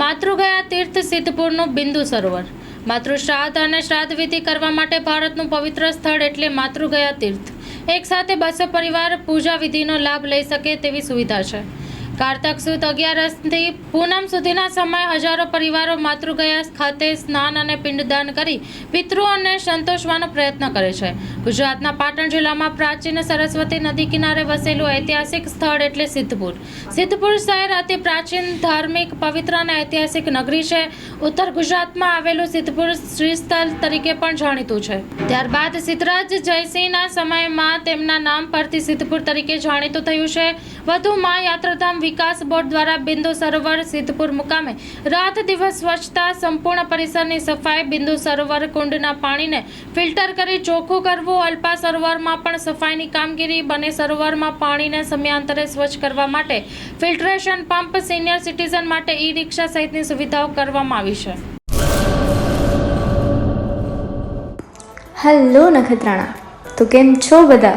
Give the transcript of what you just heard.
માતૃગયા તીર્થ સિદ્ધપુરનું બિંદુ સરોવર. માતૃ શ્રાદ્ધ અને શ્રાદ્ધ વિધિ કરવા માટે ભારતનું પવિત્ર સ્થળ એટલે માતૃગયા તીર્થ. એક સાથે બસો પરિવાર પૂજા વિધિનો લાભ લઈ શકે તેવી સુવિધા છે. કારતક સુદ અગિયારસથી પૂનમ સુધીના સમય હજારો પરિવારો માતૃગયા ખાતે સ્નાન અને પિંડદાન કરી પિતૃઓને સંતોષવાનો પ્રયત્ન કરે છે. ગુજરાતના પાટણ જિલ્લામાં પ્રાચીન સરસ્વતી નદી કિનારે વસેલું ઐતિહાસિક સ્થળ એટલે સિદ્ધપુર. સિદ્ધપુર શહેર અતિ પ્રાચીન, ધાર્મિક, પવિત્ર અને ઐતિહાસિક નગરી છે. ઉત્તર ગુજરાતમાં આવેલું સિદ્ધપુર શ્રીસ્થળ તરીકે પણ જાણીતું છે. ત્યારબાદ સિદ્ધરાજ જયસિંહના સમયમાં તેમના નામ પરથી સિદ્ધપુર તરીકે જાણીતું થયું છે. વધુમાં યાત્રાધામ વિકાસ બોર્ડ દ્વારા બિંદુ સરોવર સિદ્ધપુર મુકામે રાત દિવસ સ્વચ્છતા સંપૂર્ણ પરિસરની સફાઈ, બિંદુ સરોવર કુંડના પાણીને ફિલ્ટર કરી ચોખ્ખું કરવું, અલ્પા સરોવરમાં પણ સફાઈની કામગીરી, બને સરોવરમાં પાણીને સમયાંતરે સ્વચ્છ કરવા માટે ફિલ્ટરેશન પંપ સિનિયર સિટીઝન માટે ઈ રિક્ષા સહિતની સુવિધાઓ કરવામાં આવી છે. હલો નખત્રાણા, તો કેમ છો બધા?